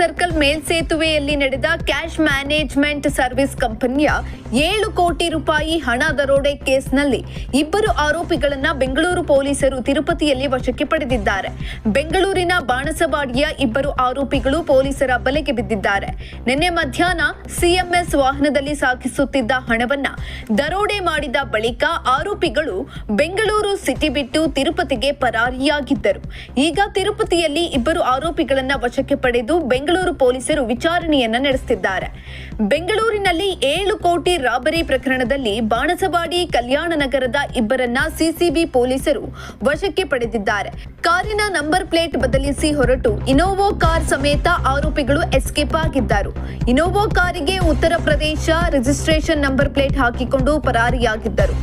ಸುರತ್ಕಲ್ ಮೇಲ್ಸೇತುವೆಯಲ್ಲಿ ನಡೆದ cash management service ಕಂಪನಿಯ ಏಳು ಕೋಟಿ ರೂಪಾಯಿ ಹಣ ದರೋಡೆ ಕೇಸ್ನಲ್ಲಿ ಇಬ್ಬರು ಆರೋಪಿಗಳನ್ನ ಬೆಂಗಳೂರು ಪೊಲೀಸರು ತಿರುಪತಿಯಲ್ಲಿ ವಶಕ್ಕೆ ಪಡೆದಿದ್ದಾರೆ. ಬೆಂಗಳೂರಿನ ಬಾಣಸವಾಡಿಯ ಇಬ್ಬರು ಆರೋಪಿಗಳು ಪೊಲೀಸರ ಬಲೆಗೆ ಬಿದ್ದಿದ್ದಾರೆ. ನಿನ್ನೆ ಮಧ್ಯಾಹ್ನ ಸಿಎಂಎಸ್ ವಾಹನದಲ್ಲಿ ಸಾಗಿಸುತ್ತಿದ್ದ ಹಣವನ್ನ ದರೋಡೆ ಮಾಡಿದ ಬಳಿಕ ಆರೋಪಿಗಳು ಬೆಂಗಳೂರು ಸಿಟಿ ಬಿಟ್ಟು ತಿರುಪತಿಗೆ ಪರಾರಿಯಾಗಿದ್ದರು. ಈಗ ತಿರುಪತಿಯಲ್ಲಿ ಇಬ್ಬರು ಆರೋಪಿಗಳನ್ನ ವಶಕ್ಕೆ ಪಡೆದು ಬೆಂಗಳೂರು ಪೊಲೀಸರು ವಿಚಾರಣೆಯನ್ನ ನಡೆಸುತ್ತಿದ್ದಾರೆ ಬೆಂಗಳೂರಿನಲ್ಲಿ ಏಳು ಕೋಟಿ ರಾಬರಿ ಪ್ರಕರಣದಲ್ಲಿ ಬಾಣಸವಾಡಿ ಕಲ್ಯಾಣ ನಗರದ ಇಬ್ಬರನ್ನ ಸಿಸಿಬಿ ಪೊಲೀಸರು ವಶಕ್ಕೆ ಪಡೆದಿದ್ದಾರೆ. ಕಾರಿನ ನಂಬರ್ ಪ್ಲೇಟ್ ಬದಲಿಸಿ ಹೊರಟು ಇನೋವೋ ಕಾರ್ ಸಮೇತ ಆರೋಪಿಗಳು ಎಸ್ಕೇಪ್ ಆಗಿದ್ದರು. ಇನೋವೋ ಕಾರಿಗೆ Uttar Pradesh registration number plate ಹಾಕಿಕೊಂಡು ಪರಾರಿಯಾಗಿದ್ದರು.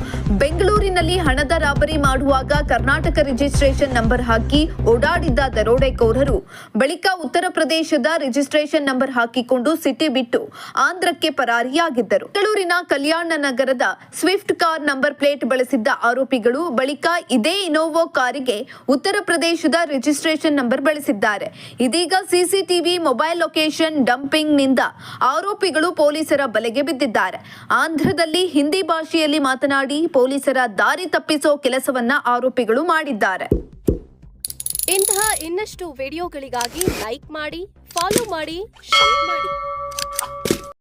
ಬೆಂಗಳೂರಿನಲ್ಲಿ ಹಣದ ರಾಬರಿ ಮಾಡುವಾಗ ಕರ್ನಾಟಕ ರಿಜಿಸ್ಟ್ರೇಷನ್ ನಂಬರ್ ಹಾಕಿ ಓಡಾಡಿದ್ದ ದರೋಡೆಕೋರರು ಬಳಿಕ ಉತ್ತರ ಪ್ರದೇಶದ ರಿಜಿಸ್ಟ್ರೇಷನ್ ನಂಬರ್ ಹಾಕಿಕೊಂಡು ಸಿಟಿ ಬಿಟ್ಟು ಆಂಧ್ರಕ್ಕೆ ಪರಾರಿಯಾಗಿದ್ದರು. ಬೆಂಗಳೂರಿನ ಕಲ್ಯಾಣ ನಗರದ ಸ್ವಿಫ್ಟ್ ಕಾರ್ ನಂಬರ್ ಪ್ಲೇಟ್ ಬಳಸಿದ್ದ ಆರೋಪಿಗಳು ಬಳಿಕ ಇದೇ ಇನೋವೋ ಕಾರಿಗೆ ಉತ್ತರ ಪ್ರದೇಶದ ರಿಜಿಸ್ಟ್ರೇಷನ್ ನಂಬರ್ ಬಳಸಿದ್ದಾರೆ. ಇದೀಗ ಸಿಸಿಟಿವಿ ಮೊಬೈಲ್ ಲೊಕೇಶನ್ ಡಂಪಿಂಗ್ನಿಂದ ಆರೋಪಿಗಳು ಪೊಲೀಸರ ಬಲೆಗೆ ಬಿದ್ದಿದ್ದಾರೆ. ಆಂಧ್ರದಲ್ಲಿ ಹಿಂದಿ ಭಾಷೆಯಲ್ಲಿ ಮಾತನಾಡಿ ಪೊಲೀಸರ ದಾರಿ ತಪ್ಪಿಸೋ ಕೆಲಸವನ್ನ ಆರೋಪಿಗಳು ಮಾಡಿದ್ದಾರೆ. ಇಂತಹ ಇನ್ನಷ್ಟು ವಿಡಿಯೋಗಳಿಗಾಗಿ ಲೈಕ್ ಮಾಡಿ ಫಾಲೋ ಮಾಡಿ ಶೇರ್ ಮಾಡಿ.